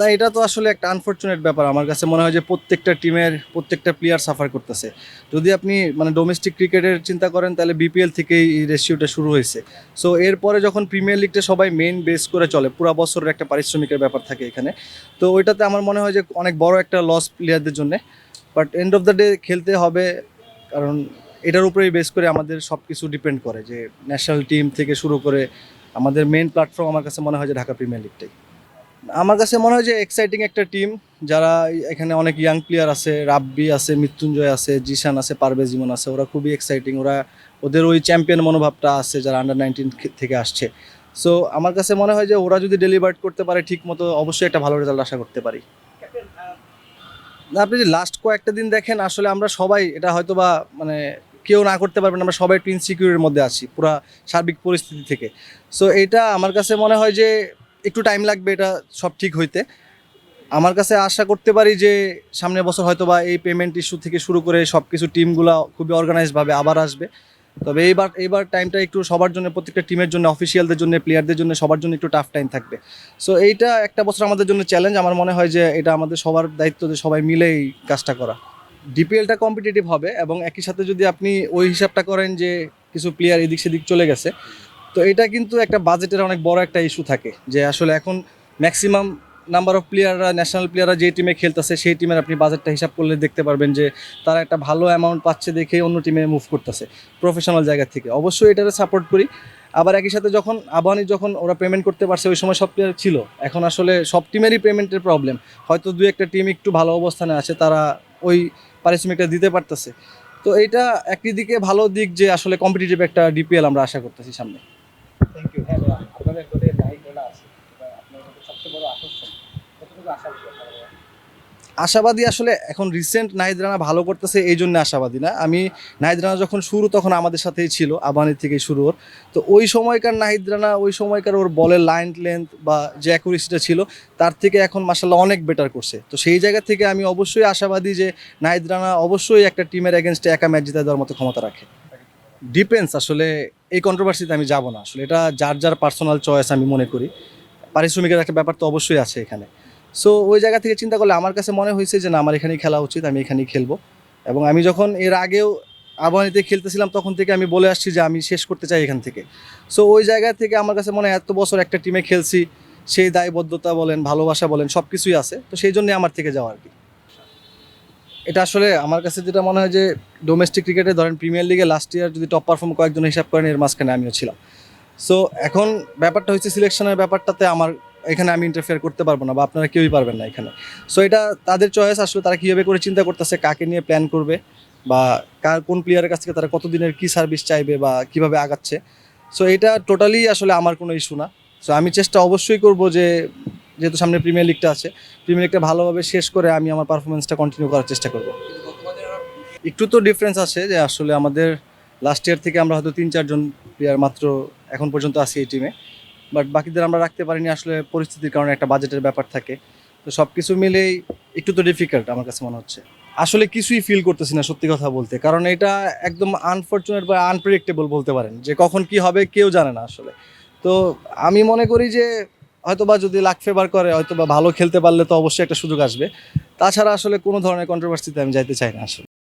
না, এটা তো আসলে একটা আনফর্চুনেট ব্যাপার। আমার কাছে মনে হয় যে প্রত্যেকটা টিমের প্রত্যেকটা প্লেয়ার সাফার করতেছে। যদি আপনি মানে ডোমেস্টিক ক্রিকেটের চিন্তা করেন, তাহলে বিপিএল থেকেই এই রেশিওটা শুরু হয়েছে। সো এরপরে যখন প্রিমিয়ার লিগটা সবাই মেন বেস করে চলে, পুরো বছরের একটা পারিশ্রমিকের ব্যাপার থাকে এখানে। তো ওইটাতে আমার মনে হয় যে অনেক বড় একটা লস প্লেয়ারদের জন্য। But end of the day খেলতে হবে, কারণ এটার উপরেই বেস করে আমাদের সব কিছু ডিপেন্ড করে যে ন্যাশনাল টিম থেকে শুরু করে আমাদের মেন প্ল্যাটফর্ম আমার কাছে মনে হয় যে ঢাকা প্রিমিয়ার লিগটাই আমার কাছে মনে হয় যে এক্সাইটিং একটা টিম যারা এখানে অনেক ইয়াং প্লেয়ার আছে রাব্বি আছে মৃত্যুঞ্জয় আছে জিশান আছে পারভেজ ইমন আছে ওরা খুবই এক্সাইটিং ওরা ওদের ওই চ্যাম্পিয়ন মনোভাবটা আছে যারা আন্ডার নাইনটিন থেকে আসছে। সো আমার কাছে মনে হয় যে ওরা যদি ডেলিভার করতে পারে ঠিক মতো অবশ্যই একটা ভালো রেজাল্ট আশা করতে পারি। আপনি যে লাস্ট কয়েকটা দিন দেখেন আসলে আমরা সবাই এটা হয়তো বা মানে কেউ না করতে পারবেন আমরা সবাই একটু ইনসিকিউরের মধ্যে আছি পুরা সার্বিক পরিস্থিতি থেকে। সো এটা আমার কাছে মনে হয় যে একটু টাইম লাগবে, এটা সব ঠিক হইতে। আমার কাছে আশা করতে পারি যে, সামনের বছর হয়তো বা এই পেমেন্ট ইস্যু থেকে শুরু করে সব কিছু টিমগুলো খুবই অর্গানাইজভাবে আবার আসবে। তবে এইবার এইবার টাইমটা একটু সবার জন্য, প্রত্যেকটা টিমের জন্য অফিসিয়ালদের জন্য প্লেয়ারদের জন্য সবার জন্য একটু টাফ টাইম থাকবে। সো এইটা একটা বছর আমাদের জন্য চ্যালেঞ্জ আমার মনে হয় যে, এটা আমাদের সবার দায়িত্ব যে সবাই মিলে এই কাজটা করা। ডিপিএলটা কম্পিটিটিভ হবে এবং একই সাথে যদি আপনি ওই হিসাবটা করেন যে, কিছু প্লেয়ার এদিক সেদিক চলে গেছে তো এটা কিন্তু একটা বাজেটের অনেক বড় একটা ইস্যু থাকে যে আসলে এখন ম্যাক্সিমাম নাম্বার অফ প্লেয়াররা ন্যাশনাল প্লেয়াররা যে টিমে খেলতেছে, সেই টিমের আপনি বাজেটটা হিসাব করলে দেখতে পারবেন যে তারা একটা ভালো অ্যামাউন্ট পাচ্ছে দেখে অন্য টিমে মুভ করতেছে প্রফেশনাল জায়গা থেকে। অবশ্যই এটাতে সাপোর্ট করি। আবার একই সাথে যখন আবাহনী যখন ওরা পেমেন্ট করতে পারছে, ওই সময় সব প্লেয়ার ছিল। এখন আসলে সব টিমেরই পেমেন্টের প্রবলেম হয়তো দু একটা টিম একটু ভালো অবস্থানে আছে, তারা ওই পারিশ্রমিকটা দিতে পারতেছে। তো এইটা একই দিকে ভালো দিক যে আসলে কম্পিটিটিভ একটা ডিপিএল আমরা আশা করতেছি সামনে। থ্যাংক ইউ হ্যাঁ আপনাদের আছে। আপনার সবচেয়ে বড় আকর্ষণ, কতটুকু আশা আশাবাদী আসলে এখন রিসেন্ট নাহিদ রানা ভালো করতেছে, এই জন্য আশাবাদী না। আমি নাহিদ রানা যখন শুরু, তখন আমাদের সাথেই ছিল আবানি থেকেই শুরু ওর। তো ওই সময়কার নাহিদ রানা, ওই সময়কার ওর বলের লাইন লেন্থ বা যে অ্যাকুরেসিটা ছিল, তার থেকে এখন মাসাল্লাহ অনেক বেটার করছে। তো সেই জায়গা থেকে আমি অবশ্যই আশাবাদী যে নাহিদ রানা অবশ্যই একটা টিমের এগেনস্টে একা ম্যাচ জিতে দেওয়ার মতো ক্ষমতা রাখে। ডিপেন্স আসলে এই কন্ট্রোভার্সিতে আমি যাব না। আসলে এটা যার যার পার্সোনাল চয়েস আমি মনে করি। পারিশ্রমিকের একটা ব্যাপার তো অবশ্যই আছে এখানে। সো ওই জায়গা থেকে চিন্তা করলে আমার কাছে মনে হয়েছে যে, না, আমার এখানেই খেলা উচিত, আমি এখানেই খেলব। এবং আমি যখন এর আগেও আবাহনীতে খেলতেছিলাম, তখন থেকে আমি বলে আসছি যে, আমি শেষ করতে চাই এখান থেকে। সো ওই জায়গা থেকে আমার কাছে মনে হয় এত বছর একটা টিমে খেলছি, সেই দায়বদ্ধতা বলেন, ভালোবাসা বলেন সব কিছুই আছে। তো সেই জন্যই আমার থেকে যাওয়া আর কি। এটা আসলে আমার কাছে যেটা মনে হয় যে ডোমেস্টিক ক্রিকেটে ধরেন প্রিমিয়ার লিগে লাস্ট ইয়ার যদি টপ পারফর্ম কয়েকজন হিসাব করেন, এর মাঝখানে আমিও ছিলাম। সো এখন ব্যাপারটা হচ্ছে সিলেকশনের ব্যাপারটাতে আমার, এখানে আমি ইন্টারফেয়ার করতে পারব না বা আপনারা কেউই পারবেন না এখানে। সো এটা তাদের চয়েস আসলে তারা কীভাবে করে চিন্তা করতেছে, কাকে নিয়ে প্ল্যান করবে বা কার, কোন প্লেয়ারের কাছ থেকে তারা কতদিনের কী সার্ভিস চাইবে বা কীভাবে আগাচ্ছে। সো এটা টোটালি আসলে আমার কোনো ইস্যু না। সো আমি চেষ্টা অবশ্যই করব যে যেহেতু সামনে প্রিমিয়ার লিগটা আছে প্রিমিয়ার লিগটা ভালোভাবে শেষ করে আমি আমার পারফরমেন্সটা কন্টিনিউ করার চেষ্টা করব। একটু তো ডিফারেন্স আছে যে আসলে আমাদের লাস্ট ইয়ার থেকে আমরা হয়তো তিন চারজন প্লেয়ার মাত্র এখন পর্যন্ত আছি এই টিমে বাট বাকিদের আমরা রাখতে পারিনি আসলে পরিস্থিতির কারণে একটা বাজেটের ব্যাপার থাকে। তো সব কিছু মিলেই একটু তো ডিফিকাল্ট আমার কাছে মনে হচ্ছে। আসলে কিছুই ফিল করতেছি না সত্যি কথা বলতে, কারণ এটা একদম আনফর্চুনেট বা আনপ্রেডিক্টেবল বলতে পারেন যে কখন কি হবে কেউ জানে না আসলে। তো আমি মনে করি যে হয়তোবা যদি লাক ফেভার করে হয়তো বা ভালো খেলতে পারলে তো অবশ্যই একটা সুযোগ আসবে। তাছাড়া আসলে কোনো ধরনের কন্ট্রোভার্সিতে আমি যাইতে চাই না আসলে।